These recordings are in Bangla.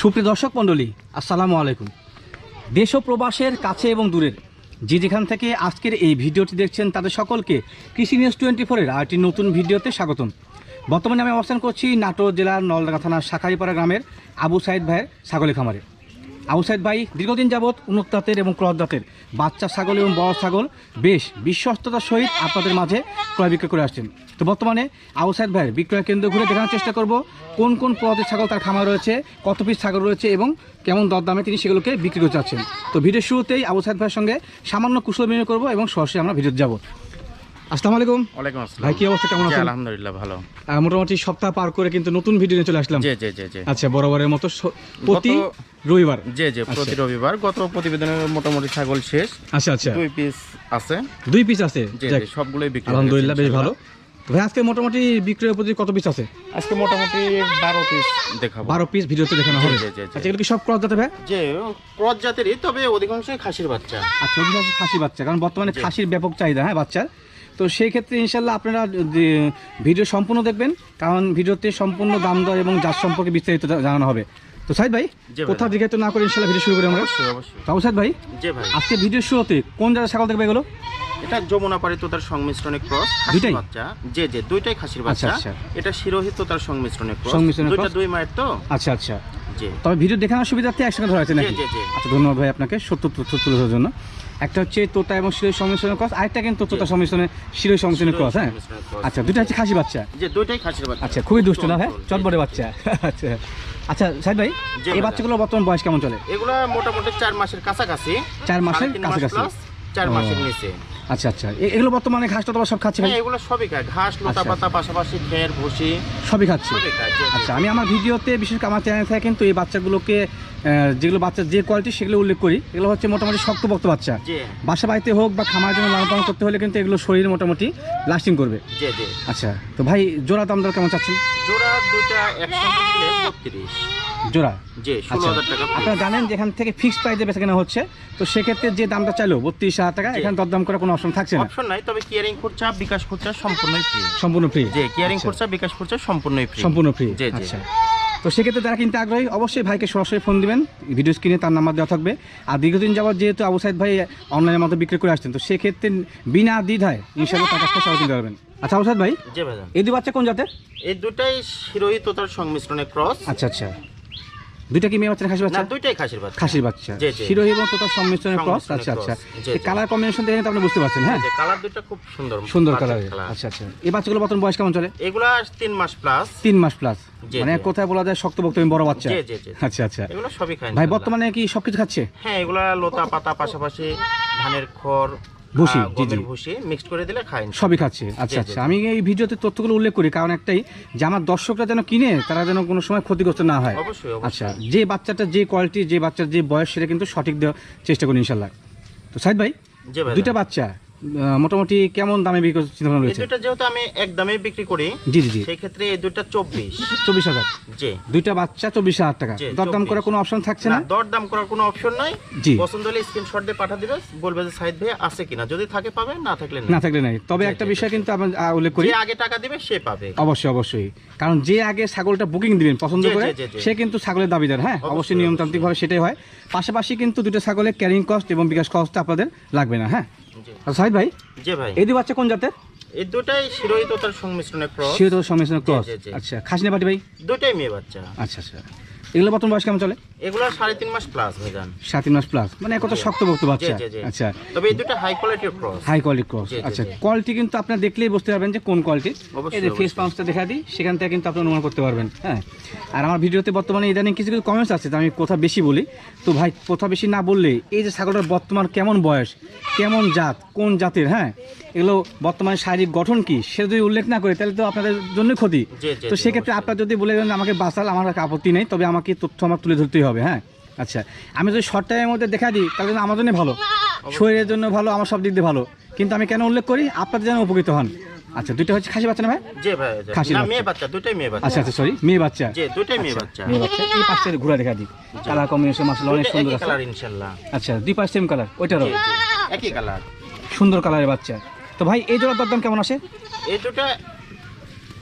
সুপ্রিয় দর্শক মণ্ডলী, আসসালামু আলাইকুম। দেশ প্রবাসের কাছে এবং দূরের, যে যেখান থেকে আজকের এই ভিডিওটি দেখছেন তাদের সকলকে কৃষি নিউজ টোয়েন্টি ফোরের আরেকটি নতুন ভিডিওতে স্বাগতম। বর্তমানে আমি অবস্থান করছি নাটোর জেলার নলডাঙ্গা থানার শাখারিপাড়া গ্রামের আবু সাইদ ভাইয়ের ছাগলের খামারে। আবু সাইদ ভাই দীর্ঘদিন যাবৎ উন্নত জাতের এবং ক্রস জাতের, বাচ্চা ছাগল এবং বড় ছাগল বেশ বিশ্বস্ততার সহিত আপনাদের মাঝে ক্রয় বিক্রয় করে আসছেন। তো বর্তমানে আবু সাইদ ভাইয়ের বিক্রয় কেন্দ্র ঘুরে দেখানোর চেষ্টা করব, কোন কোন প্রজাতির ছাগল তার খামার রয়েছে, কত পিস ছাগল রয়েছে এবং কেমন দরদামে তিনি সেগুলোকে বিক্রি করতে চাচ্ছেন তো ভিডিওর শুরুতেই আবু ভাইয়ের সঙ্গে সামান্য কুশল বিনিময় করব এবং সরাসরি আমরা ভিডিওতে যাব। আসসালামু আলাইকুম। ওয়ালাইকুম আসসালাম। ভাই কি অবস্থা? কেমন আছেন? আলহামদুলিল্লাহ ভালো। মোটামুটি সপ্তাহ পার করে কিন্তু নতুন ভিডিও নিয়ে চলে আসলাম। জি জি জি জি। আচ্ছা বরাবরের মতো প্রতি রবিবার। জি জি প্রতি রবিবার। গত প্রতিবেদনের মোটামুটি ছাগল শেষ। আচ্ছা আচ্ছা। দুই পিস আছে। দুই পিস আছে? জি যাক, জি সবগুলোই বিক্রি আলহামদুলিল্লাহ বেশ ভালো। ভাই আজকে মোটামুটি বিক্রয়ের প্রতি কত পিস আছে? আজকে মোটামুটি বারো পিস দেখাবো। বারো পিস ভিডিওতে দেখানো হবে। আচ্ছা এগুলো কি সব ক্রস জাতে ভাই? যে ক্রস জাতেরই তবে অধিকাংশই খাসির বাচ্চা। আচ্ছা অধিকাংশ খাসি বাচ্চা। কারণ বর্তমানে খাসির ব্যাপক চাহিদা হ্যাঁ বাচ্চার। তো সেই ক্ষেত্রে ইনশাল্লাহ আপনারা ভিডিও সম্পূর্ণ দেখবেন কারণ ভিডিওতে সম্পূর্ণ দাম দর এবং যার সম্পর্কে বিস্তারিত জানানো হবে। তো সাইদ ভাই কোথাও দিকে তো না করে ইনশাল্লাহ ভিডিও শুরু করি আমরা। তাও সাইদ ভাই আজকে ভিডিও শুরুতে কোন জায়গায় ছাগল দেখবে এগুলো এটা যমুনা পাড়ি তোতার সংমিশ্রণে ক্রস দুইটাই? বাচ্চা। জি জি দুইটাই খাসির বাচ্চা। আচ্ছা। এটা শিরোহিত তোতার সংমিশ্রণে ক্রস দুইটা দুই মায়ের তো? আচ্ছা আচ্ছা। তবে ভিডিও দেখানোর সুবিধার্থে একসঙ্গে ধরা হয়েছে নাকি। আচ্ছা ধন্যবাদ ভাই আপনাকে সত্য তথ্য তুলে ধরার জন্য। একটা হচ্ছে তোতা এবং শিরোই সংমিশ্রণের ক্রস আরেকটা কিন্তু তোতা সংমিশ্রণে শিরোই সংমিশ্রণের ক্রস হ্যাঁ? আচ্ছা দুটো হচ্ছে খাসি বাচ্চা। দুইটাই খাসির বাচ্চা। আচ্ছা খুবই দুষ্ট না হ্যাঁ? চটবটে বাচ্চা। আচ্ছা আচ্ছা সাইদ ভাই এই বাচ্চাগুলো বর্তমান বয়স কেমন চলে? এগুলো মোটামুটি চার মাসের কাছাকাছি। চার মাসের কাছাকাছি। চার মাসের নিচে। আচ্ছা আচ্ছা। এগুলো বর্তমানে ঘাস তো সব খাচ্ছে ভাই হ্যাঁ এগুলো সবই খায়। ঘাস লতা আচ্ছা। পাতা পাশাপাশি খের ভুসি সবই খাচ্ছে। আচ্ছা আমি আমার ভিডিওতে বিশেষ করে আমার চ্যানেল থেকে কিন্তু এই বাচ্চাগুলোকে যেগুলো বাচ্চার যে কোয়ালিটি সেগুলো উল্লেখ করি। এগুলো হচ্ছে মোটামুটি শক্তপোক্ত বাচ্চা। বাসা বাড়িতে হোক বা খামার জন্য লালন পালন করতে হলে কিন্তু এগুলো শরীর মোটামুটি লাস্টিং করবে। আচ্ছা তো ভাই জোড়া দাম দর কেমন চাচ্ছেন? জোড়া একসঙ্গে নিলে জোড়া? আচ্ছা। আপনারা জানেন যে এখান থেকে ফিক্সড প্রাইসে বেচা কেনা হচ্ছে। তো সেক্ষেত্রে যে দামটা চাইলো বত্রিশ হাজার টাকা। এখানে দরদাম করার কোনো অপশন থাকছে না? অপশন নাই তবে কেয়ারিং খরচা বিকাশ খরচা সম্পূর্ণই ফ্রি সম্পূর্ণ ফ্রি জি কিয়ারিং আচ্ছা। খরচা বিকাশ খরচা সম্পূর্ণই ফ্রি সম্পূর্ণ ফ্রি জি জি। আচ্ছা। তো সেক্ষেত্রে যারা কিনতে আগ্রহী অবশ্যই ভাইকে সরাসরি ফোন দিবেন। ভিডিও স্ক্রিনে তার নাম্বার দেওয়া থাকবে। আর দীর্ঘদিন যাবত যেহেতু আবু সাইদ ভাই অনলাইনের মধ্যে বিক্রি করে আসছেন তো সেক্ষেত্রে বিনা দ্বিধায় তার কাছ থেকে কিনতে পারবেন। আচ্ছা আবু সাইদ ভাই জি ভাইয়া এই দুই বাচ্চা কোন জাতের? এই দুটাই শিরোহিত তার সংমিশ্রণে ক্রস আচ্ছা আচ্ছা। দুইটা কি মেয়ে বাচ্চা খাসি বাচ্চা? দুইটাই খাসির বাচ্চা। খাসির বাচ্চা। শিরোহী এবং তোতার সংমিশ্রণের ক্রস আচ্ছা আচ্ছা। কালার কম্বিনেশন দেখে তো আপনি বুঝতে পারছেন হ্যাঁ? কালার দুইটা খুব সুন্দর সুন্দর কালার। আচ্ছা আচ্ছা। এই বাচ্চাগুলো বর্তমান বয়স কেমন চলে? এগুলা তিন মাস প্লাস তিন মাস প্লাস মানে কোথায় বলা যায় শক্তপোক্ত এবং বড় বাচ্চা। আচ্ছা আচ্ছা। এগুলো সবই খায় ভাই বর্তমানে কি সবকিছু খাচ্ছে? হ্যাঁ এগুলা লতা পাতা পাশাপাশি ধানের খড় ভুসি, জি, জি। ভুসি মিক্সড করে দিলে খায় সবই খাচ্ছে আচ্ছা আচ্ছা। আমি এই ভিডিওতে তথ্যগুলো উল্লেখ করি কারণ একটাই যে আমার দর্শকরা যেন কিনে তারা যেন কোনো সময় ক্ষতিগ্রস্ত না হয়। অবশ্যই আচ্ছা যে বাচ্চাটা যে কোয়ালিটি যে বাচ্চার যে বয়স সেটা কিন্তু সঠিক দেওয়ার চেষ্টা করি ইনশাল্লাহ তো সাইদ ভাই দুইটা বাচ্চা মোটামুটি কেমন দামে বিক্রি চিন্তা ভাবনা রয়েছে? দুইটা যেহেতু আমি এক দামে বিক্রি করি জি জি জি। সেই ক্ষেত্রে এই দুইটা চব্বিশ। চব্বিশ হাজার। জি। দুইটা বাচ্চা চব্বিশ হাজার টাকা। দরদাম করার কোনো অপশন থাকছে না? না দর দাম করার কোনো অপশন নাই। জি। পছন্দ হলে স্ক্রিনশট দিয়ে পাঠা দিবে বলবে যে সাইদ ভাই আছে কিনা? যদি থাকে পাবে না থাকলে না না থাকলে নাই। তবে একটা বিষয় কিন্তু আহ, উল্লেখ করি। যে আগে টাকা দিবে সে পাবে। অবশ্যই অবশ্যই। কারণ যে আগে ছাগলটা বুকিং দিবেন পছন্দ করে। সে কিন্তু ছাগলের দাবিদার হ্যাঁ? অবশ্যই, নিয়মতান্ত্রিকভাবে সেটাই হয়। পাশাপাশি কিন্তু দুটো ছাগলের ক্যারিং কস্ট এবং বিকাশ কস্টটা আপনাদের লাগবে না হ্যাঁ? সাহিদ ভাই? জি ভাই। এই দুই বাচ্চা কোন জাতের? এই দুটাই শিরোহিততার সংমিশ্রণে ক্রস তো সংমিশ্রণ ক্রস। আচ্ছা খাসনে পাটি ভাই? দুটাই মেয়ে বাচ্চা। আচ্ছা আচ্ছা। এগুলো বর্তমান বয়স কেমন চলে? এগুলো সাড়ে তিন মাস প্লাস ভাইজান। সাত তিন মাস প্লাস মানে কত। শক্তভক্ত বাচ্চা। আচ্ছা। তবে এই দুটো হাই কোয়ালিটির ক্রস হাই কোয়ালিটি ক্রস আচ্ছা কোয়ালিটি কিন্তু আপনার দেখলেই বুঝতে পারবেন যে কোন কোয়ালিটি অবশ্যই, এই যে ফেস। পাম্পসটা দেখা দিই সেখান থেকে কিন্তু আপনি অনুমান করতে পারবেন হ্যাঁ। আর আমার ভিডিওতে বর্তমানে ইদানিং কিছু কিছু কমেন্টস আছে আমি কথা বেশি বলি। তো ভাই কথা বেশি না বললে এই যে ছাগলটার বর্তমান কেমন বয়স কেমন জাত কোন জাতের হ্যাঁ? এগুলো বর্তমানে শারীরিক গঠন কি সে যদি উল্লেখ না করে তাহলে তো আপনাদের জন্য ক্ষতি। তো সেক্ষেত্রে আপনার যদি বলে দেন আমাকে বাঁচাল আমার আপত্তি নেই তবে আমাকে তথ্য আমার তুলে ধরতেই হবে। হ্যাঁ? আচ্ছা আমি যদি শর্ট টাইমের মধ্যে দেখা দিই তাহলে আমার জন্য ভালো। শরীরের জন্য ভালো আমার সব দিক দিয়ে ভালো। কিন্তু আমি কেন উল্লেখ করি? আপনাদের যেন উপকৃত হন। আচ্ছা দুইটা হচ্ছে খাসি বাচ্চা না ভাই? জি ভাই জি। না মেয়ে বাচ্চা দুটাই মেয়ে বাচ্চা। আচ্ছা আচ্ছা সরি মেয়ে বাচ্চা। জি দুটাই মেয়ে বাচ্চা। মেয়ে বাচ্চা এই পাশে ঘুরে দেখা দিই। কালার কম্বিনেশন মাসাল অনেক সুন্দর আছে। কালার ইনশাআল্লাহ। আচ্ছা দুই পাশ সেম কালার ওইটারও। একই কালার সুন্দর কালারের বাচ্চা। তো ভাই এই জোড়ার দরদাম কেমন আসে? এই দুটো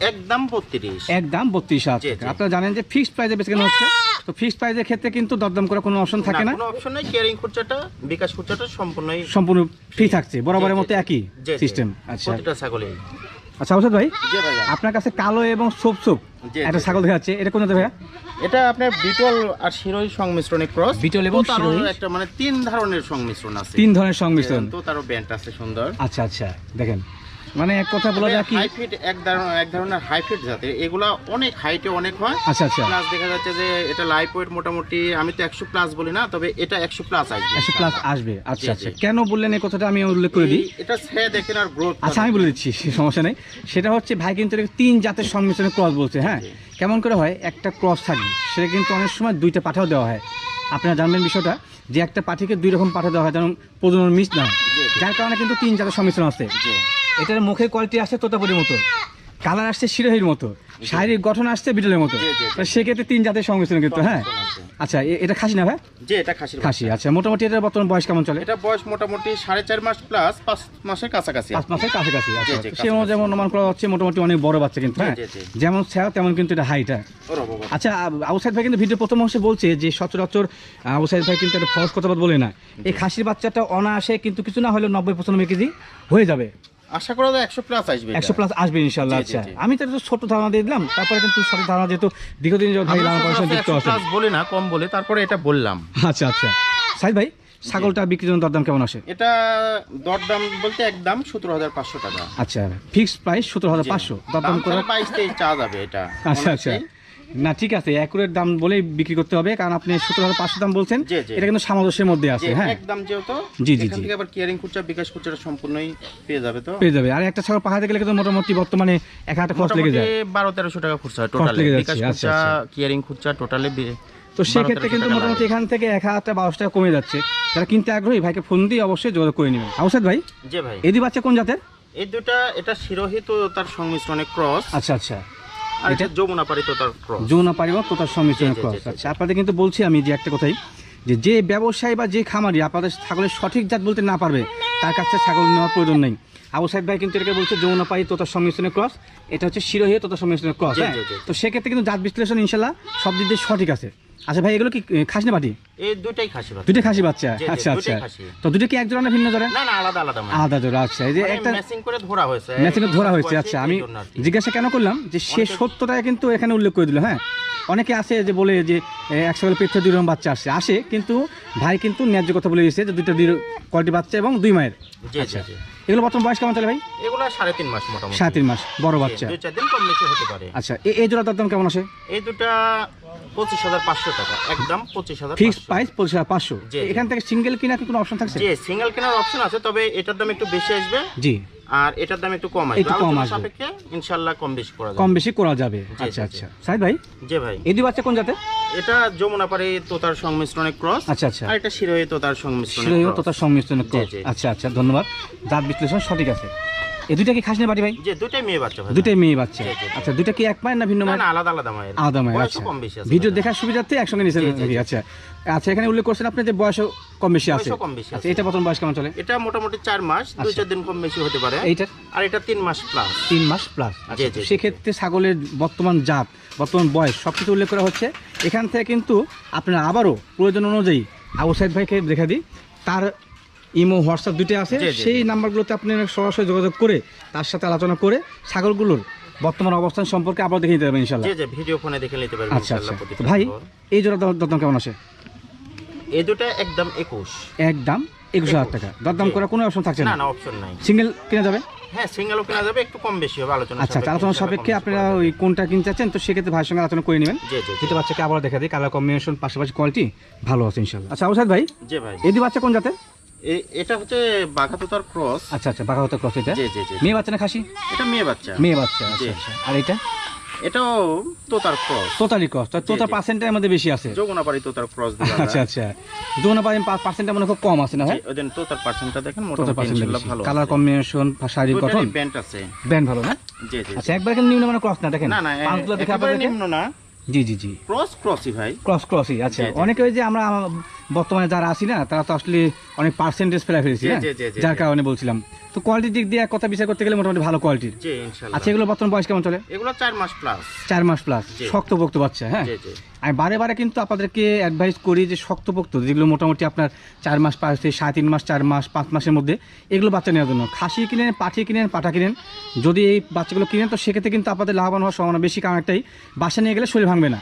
একদম বত্রিশ। একদম বত্রিশ হাজার টাকা। আপনারা জানেন যে ফিক্সড প্রাইসে বেচে কেনা হচ্ছে। তো ফিক্সড ক্ষেত্রে কিন্তু দরদাম করার কোনো অপশন থাকে না কোনো অপশন নেই। কেয়ারিং খরচাটা বিকাশ খরচাটা সম্পূর্ণই সম্পূর্ণ ফ্রি থাকছে। বরাবরের মতো একই। সিস্টেম আচ্ছা। প্রতিটা আচ্ছা ভাই আপনার কাছে কালো এবং সোপ সোপ একটা ছাগল দেখা যাচ্ছে এটা কোন ভাইয়া? এটা আপনার বিটল আর শিরোই সংমিশ্রণে ক্রস বিটল এবং তারও একটা মানে তিন ধরনের সংমিশ্রণ আছে। তিন ধরনের সংমিশ্রণ। তো তারও ব্যান্ড আছে সুন্দর। আচ্ছা আচ্ছা। দেখেন। মানে এক কথা বলা যায় কি? হাই ফিট এক ধরনের এক ধরনের হাই ফিট জাতের। এগুলা অনেক হাইটে অনেক হয়। আচ্ছা আচ্ছা। প্লাস দেখা যাচ্ছে যে এটা লাইফ ওয়েট মোটামুটি আমি তো একশো প্লাস বলি না তবে এটা একশো প্লাস আসবে। একশো প্লাস আসবে। আচ্ছা আচ্ছা। কেন বললেন এই কথাটা? আমি উল্লেখ করে দিই। এটা সে দেখেন আর গ্রোথ আচ্ছা আমি বলে দিচ্ছি সমস্যা নেই। সেটা হচ্ছে ভাই কিন্তু তিন জাতের সংমিশ্রণে ক্রস বলছে হ্যাঁ? কেমন করে হয়? একটা ক্রস থাকবে সেটা কিন্তু অনেক সময় দুইটা পাঠাও দেওয়া হয়। আপনারা জানবেন বিষয়টা যে একটা পাঠিকে দুই রকম পাঠা দেওয়া হয় যেমন প্রজনন মিস না। যার কারণে কিন্তু তিন জাতের সংমিশ্রণ আছে। এটার মুখের কোয়ালিটি আসছে তোতাপুরির মতো। কালার আসছে শিরোহির মতো। শারীরিক গঠন আসছে বিটলের মতো। তো সেক্ষেত্রে তিন জাতের সংমিশ্রণ কিন্তু হ্যাঁ? আচ্ছা এটা খাসি না ভাই? যে এটা খাসির খাসি আচ্ছা মোটামুটি এটার বর্তমান বয়স কেমন চলে? এটা বয়স মোটামুটি সাড়ে চার মাস প্লাস পাঁচ মাসের কাছাকাছি। পাঁচ মাসের কাছাকাছি আচ্ছা সে অনুযায়ী যেমন অনুমান করা হচ্ছে মোটামুটি অনেক বড় বাচ্চা কিন্তু হ্যাঁ। যেমন স্যার তেমন কিন্তু এটা হাইট হ্যাঁ। আচ্ছা আউসাইড ভাই কিন্তু ভিডিও প্রথম অংশে বলছে যে সচরাচর আউসাইড ভাই কিন্তু একটা ফলস কথা বলে না। এই খাসির বাচ্চাটা অনায়াসে কিন্তু কিছু না হলেও নব্বই পঁচানব্বই কেজি হয়ে যাবে। আশা করা যায় একশো প্লাস আসবে একশো প্লাস আসবে ইনশাল্লাহ আচ্ছা। আমি তো একটা ছোট ধারণা দিয়ে দিলাম তারপরে কিন্তু সঠিক ধারণা যেহেতু দীর্ঘদিন ভাই লালন 100 আছেন। বলি না কম বলে তারপরে এটা বললাম। আচ্ছা আচ্ছা। সাইদ ভাই ছাগলটা বিক্রির জন্য দরদাম কেমন আসে? এটা দরদাম বলতে একদম সতেরো হাজার পাঁচশো টাকা। আচ্ছা ফিক্সড প্রাইস সতেরো হাজার পাঁচশো। দরদাম করে বাইশ তেইশ চা যাবে এটা। আচ্ছা আচ্ছা। না ঠিক আছে অ্যাকুরেট দাম বলেই বিক্রি করতে হবে কারণ আপনি সতেরো হাজার পাঁচশো দাম বলছেন জি, জি। এটা কিন্তু সামঞ্জস্যের মধ্যে আছে হ্যাঁ। একদম যেহেতু জি, জি, জি। আবার কেয়ারিং খুচরা বিকাশ খুচরা সম্পূর্ণই পেয়ে যাবে তো? পেয়ে যাবে। আর একটা ছাগল পাহাড়ে গেলে কিন্তু মোটামুটি বর্তমানে এক হাজার খরচ লেগে যায়। বারো তেরোশো টাকা খুচরা টোটালে লেগে বিকাশ আচ্ছা, খুচরা আচ্ছা। কেয়ারিং খুচরা টোটালে তো সেক্ষেত্রে কিন্তু মোটামুটি এখান থেকে এক হাজার বারোশো টাকা কমে যাচ্ছে। যারা কিনতে আগ্রহী ভাইকে ফোন দিয়ে অবশ্যই যোগাযোগ করে নেবেন। আউসাদ ভাই যে ভাই। এদি বাচ্চা কোন জাতের? এই দুটা এটা শিরোহিত তার সংমিশ্রণে ক্রস আচ্ছা আচ্ছা। এটা যমুনা পারিত তার ক্রস। যৌনা পারিব তোতার সংমিশ্রণ ক্রস। আচ্ছা আপনাদের কিন্তু বলছি আমি যে একটা কথাই যে যে ব্যবসায়ী বা যে খামারি আপনাদের ছাগলের সঠিক জাত বলতে না পারবে তার কাছে ছাগল নেওয়ার প্রয়োজন নেই। আবু সাহেব ভাই কিন্তু এটাকে বলছে যৌনা পারি তোতার সংমিশ্রণের ক্রস। এটা হচ্ছে শিরোহী তোতার সংমিশ্রণের ক্রস হ্যাঁ। তো সেক্ষেত্রে কিন্তু জাত বিশ্লেষণ ইনশাল্লাহ সব দিক দিয়ে সঠিক আছে। আচ্ছা ভাই এগুলো কি খাসি না পাটি এই দুইটাই খাসি বাচ্চা। খাসি আচ্ছা আচ্ছা। তো দুটো কি এক জোড়া না ভিন্ন জোড়া? না না আলাদা আলাদা মানে। আলাদা জোড়া আচ্ছা। এই যে একটা ম্যাচিং করে ধরা হয়েছে। ম্যাচিংয়ে ধরা হয়েছে আচ্ছা। আমি। জিজ্ঞাসা কেন করলাম যে সে সত্যটাই কিন্তু এখানে উল্লেখ করে দিল হ্যাঁ? অনেকে আসে যে বলে যে এ, এক সকালে পেটে দুই রকম বাচ্চা আসে। আসে কিন্তু ভাই কিন্তু ন্যায্য কথা বলে দিয়েছে যে দুইটা দুই কোয়ালিটি বাচ্চা এবং দুই মায়ের? আচ্ছা। এগুলো বর্তমান বয়স কেমন তাহলে ভাই? এগুলো সাড়ে তিন মাস মোটামুটি। সাড়ে তিন মাস বড় বাচ্চা। দুই চার দিন কম বেশি হতে পারে। আচ্ছা এই এই জোড়া দাম কেমন আসে? এই দুটা পঁচিশ হাজার পাঁচশো টাকা একদম পঁচিশ হাজার ফিক্সড প্রাইস পঁচিশ হাজার পাঁচশো। এখান থেকে সিঙ্গেল কেনার কি কোনো অপশন থাকছে? সিঙ্গেল কেনার অপশন আছে তবে এটার দাম একটু বেশি আসবে। জি। আর এটার দাম একটু কম একটু কম আসবে। সাপেক্ষে ইনশাল্লাহ কম বেশি করা যাবে। কম বেশি করা যাবে। আচ্ছা আচ্ছা। সাইদ ভাই? জি ভাই। এই দুই বাচ্চা কোন জাতের? এটা যমুনা পারে তোতার সংমিশ্রণে ক্রস আচ্ছা আচ্ছা। আর এটা শিরোহী তোতার সংমিশ্রণে শিরোহী তোতার সংমিশ্রণে জি। আচ্ছা আচ্ছা ধন্যবাদ। দাঁত বিশ্লেষণ সঠিক আছে। এই দুইটা কি খাসি না বাড়ি ভাই? যে দুটাই মেয়ে বাচ্চা ভাই। দুটাই মেয়ে বাচ্চা। আচ্ছা দুটা কি এক মায়ের না ভিন্ন মায়ের? না আলাদা আলাদা মায়ের। আলাদা মায়ের আচ্ছা। কম বেশি আছে ভিডিও। দেখার সুবিধার্থে একসঙ্গে জি। আচ্ছা। আচ্ছা এখানে উল্লেখ করছেন আপনি যে বয়সও কম বেশি আছে। কম বেশি আচ্ছা এটা প্রথম বয়স কেমন চলে? এটা মোটামুটি চার মাস দুই আচ্ছা। চার দিন কম বেশি হতে পারে। এইটার? আর এটা তিন মাস প্লাস তিন মাস প্লাস জি। সেক্ষেত্রে ছাগলের বর্তমান জাত বর্তমান বয়স সব কিছু উল্লেখ করা হচ্ছে। এখান থেকে কিন্তু আপনারা আবারও প্রয়োজন অনুযায়ী আবু সাইদ ভাইকে দেখা দিই। তার ইমো হোয়াটসঅ্যাপ দুটো আছে। সেই নাম্বারগুলোতে আপনি সরাসরি যোগাযোগ করে তার সাথে আলোচনা করে ছাগলগুলোর বর্তমান অবস্থান সম্পর্কে আবার দেখে নিতে পারবেন ইনশাল্লাহ ভিডিও ফোনে দেখে নিতে পারবেন আচ্ছা আচ্ছা। ভাই এই জোড়া দর- দরদাম কেমন আছে? এই দুটা একদম একুশ। একদম একুশ হাজার টাকা। দরদাম। করার কোনো অপশন থাকছে না? না না অপশন নাই। সিঙ্গেল কিনা যাবে? হ্যাঁ সিঙ্গেলও কেনা যাবে একটু কম বেশি হবে আলোচনা আচ্ছা আচ্ছা, আলোচনা সাপেক্ষে আপনারা ওই কোনটা কিনতে চাচ্ছেন তো সেক্ষেত্রে ভাইয়ের সঙ্গে আলোচনা করে নেবেন। জি জি জি। যেটা বাচ্চাকে আবার দেখা দিই কালার কম্বিনেশন পাশাপাশি কোয়ালিটি ভালো আছে ইনশাল্লাহ আচ্ছা আবুসাদ ভাই জি ভাই। এদি বাচ্চা কোন জাতের? এটা হচ্ছে বাঘাতোতার ক্রস। আচ্ছা আচ্ছা ক্রস এটা? জি জি জি মেয়ে বাচ্চা না খাসি? এটা মেয়ে বাচ্চা। মেয়ে বাচ্চা আচ্ছা আচ্ছা। আর এটা? এটাও তোতার ক্রস। তোতালি ক্রস তোতার পার্সেন্টের মধ্যে বেশি আছে? তোতার ক্রস আচ্ছা আচ্ছা। পার্সেন্টটা মনে খুব কম আছে না ভাই? তোতার পার্সেন্টটা দেখেন মোটামুটি ইনশাআল্লাহ ভালো কালার কম্বিনেশন শারীরিক গঠন। ব্যান্ড আছে। ব্যান্ড ভালো না? জি জি আচ্ছা একবার কিন্তু নিম্ন মানে ক্রস না দেখেন। না না পাঁচগুলো দেখে আপনাদেরকে। নিম্ন না। জি জি জি। ক্রস ক্রসই ভাই ক্রস ক্রসই আচ্ছা। অনেকে ওই যে আমরা আম- বর্তমানে যারা আছি না তারা তো আসলে অনেক পার্সেন্টেজ ফেলা ফেলেছি হ্যাঁ? যার কারণে বলছিলাম। তো কোয়ালিটির দিক দিয়ে এক কথা বিচার করতে গেলে মোটামুটি ভালো কোয়ালিটির আচ্ছা এগুলো বর্তমান বয়স কেমন চলে? এগুলো চার মাস প্লাস চার মাস প্লাস জি। শক্তপোক্ত বাচ্চা হ্যাঁ? আমি বারে বারে কিন্তু আপনাদেরকে অ্যাডভাইস করি যে শক্তপোক্ত যেগুলো মোটামুটি আপনার চার মাস পাঁচ থেকে সাড়ে তিন মাস চার মাস পাঁচ মাসের মধ্যে এগুলো বাচ্চা নেওয়ার জন্য। খাসি কিনেন পাঠি কিনেন পাঠা কিনেন। যদি এই বাচ্চাগুলো কিনেন তো সেক্ষেত্রে কিন্তু আপনাদের লাভবান হওয়ার সম্ভাবনা বেশি। কারণ একটাই বাসা নিয়ে গেলে শরীর ভাঙবে না।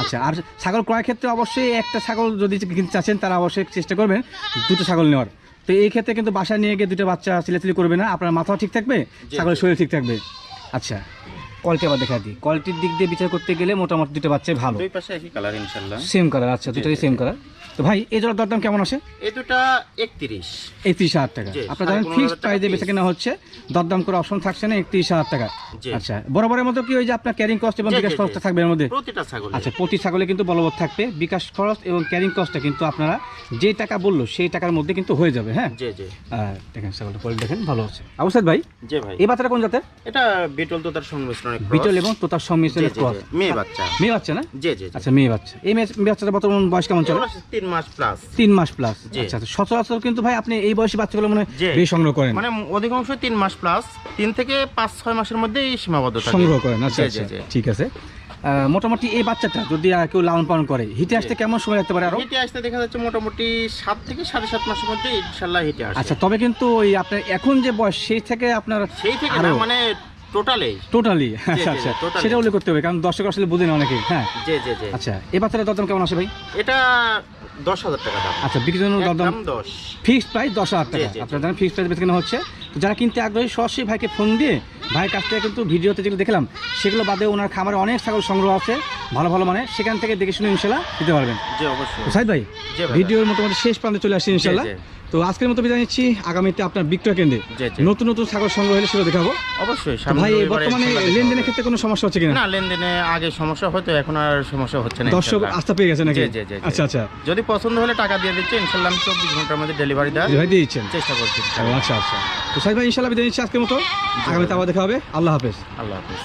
আচ্ছা আর ছাগল ক্রয়ের ক্ষেত্রে অবশ্যই একটা ছাগল যদি কিনতে চাচ্ছেন তারা অবশ্যই চেষ্টা করবেন দুটো ছাগল নেওয়ার। তো এই ক্ষেত্রে কিন্তু বাসায় নিয়ে গিয়ে দুটো বাচ্চা চিলাচিলি করবে না। আপনার মাথাও ঠিক থাকবে ছাগলের শরীর ঠিক থাকবে। আচ্ছা। কোয়ালিটি আবার দেখা দিই। কোয়ালিটির দিক দিয়ে বিচার করতে গেলে মোটামুটি দুটো বাচ্চাই ভালো। দুই পাশে একই কালার ইনশাল্লাহ সেম কালার আচ্ছা দুটোই সেম কালার তো ভাই এই জোড়ার দরদাম কেমন আসে এই দুটা একত্রিশ। একত্রিশ হাজার টাকা। আপনার জানেন ফিক্সড প্রাইসে। বেচা কেনা হচ্ছে দরদাম করে অপশন থাকছে না একত্রিশ হাজার টাকা। আচ্ছা বরাবরের মতো কি ওই যে আপনার ক্যারিং কস্ট এবং বিকাশ খরচটা থাকবে এর মধ্যে? প্রতিটা ছাগল। আচ্ছা প্রতি ছাগলে কিন্তু বলবৎ থাকবে। বিকাশ খরচ এবং ক্যারিং কস্টটা কিন্তু আপনারা যে টাকা বলল সেই টাকার মধ্যে কিন্তু হয়ে যাবে হ্যাঁ? জি জি। দেখেন ছাগলটা কোয়ালিটি দেখেন ভালো আছে অবশ্যই ভাই জি ভাই। এই বাচ্চাটা কোন জাতের? এটা বিটল তো তার সংমিশ্রণে cross। বিটল এবং তোতার সংমিশ্রণের ক্রস মেয়ে বাচ্চা। মেয়ে বাচ্চা না? জি জি আচ্ছা মেয়ে বাচ্চা। এই মেয়ে বাচ্চাটা বর্তমান বয়স কেমন চলে? এগুলো তিন মাস প্লাস তিন মাস প্লাস। আচ্ছা আচ্ছা। সচরাচর কিন্তু ভাই আপনি এই বয়সী বাচ্চাগুলো মনে। বেশি সংগ্রহ করেন। মানে অধিকাংশ তিন মাস প্লাস তিন থেকে পাঁচ ছয় মাসের মধ্যেই সীমাবদ্ধ থাকে। সংগ্রহ করেন। আচ্ছা আচ্ছা। ঠিক আছে। মোটামুটি এই বাচ্চাটা যদি আর কেউ লালন পালন করে হিটে আসতে কেমন সময় লাগতে পারে আরও? হিটে আসতে দেখা যাচ্ছে মোটামুটি সাত থেকে সাড়ে সাত মাসের মধ্যে ইনশাল্লাহ হিটে আসে আচ্ছা তবে কিন্তু ওই আপনার এখন যে বয়স সেই থেকে আপনার সেই থেকে মানে টোটালে টোটালি আচ্ছা আচ্ছা সেটা উল্লেখ করতে হবে কারণ দর্শক আসলে বুঝে না অনেকে হ্যাঁ? জি জি জি। আচ্ছা এই বাচ্চাটা দরদাম কেমন আসে ভাই? এটা দশ হাজার টাকা দাম। আচ্ছা বিক্রির জন্য দরদাম দশ। ফিক্সড প্রাইস দশ হাজার টাকা। আপনার জানেন ফিক্সড প্রাইস বেছে কেনা হচ্ছে তো যারা কিনতে আগ্রহী সরাসরি ভাইকে ফোন দিয়ে ভাইয়ের কাছ থেকে কিন্তু ভিডিওতে যেগুলো দেখলাম সেগুলো বাদে ওনার খামারে অনেক ছাগল সংগ্রহ আছে। ভালো ভালো মানে সেখান থেকে দেখে শুনে ইনশাল্লাহ দিতে পারবেন। সাইদ ভাই ভিডিওর মোটামুটি শেষ প্রান্তে চলে আসছি ইনশাল্লাহ। তো আজকের মতো বিদায় নিচ্ছি। আগামীতে আপনার বিক্রয় কেন্দ্রে। নতুন নতুন ছাগল সংগ্রহ হলে সেগুলো দেখাবো। অবশ্যই ভাই বর্তমানে লেনদেনের ক্ষেত্রে কোনো সমস্যা হচ্ছে কিনা? না লেনদেনে আগে সমস্যা হতো এখন আর সমস্যা হচ্ছে না দর্শক আস্থা পেয়ে গেছে নাকি। আচ্ছা আচ্ছা। যদি পছন্দ হলে টাকা দিয়ে দিচ্ছে ইনশাল্লাহ আমি চব্বিশ ঘণ্টার মধ্যে ডেলিভারি দেওয়ার ভাই দিয়ে দিচ্ছেন চেষ্টা করছি। আচ্ছা আচ্ছা। সাইদ ভাই ইনশাল্লাহ আজকের মতো। আগামীতে আবার দেখা হবে। আল্লাহ হাফেজ। আল্লাহ হাফিজ।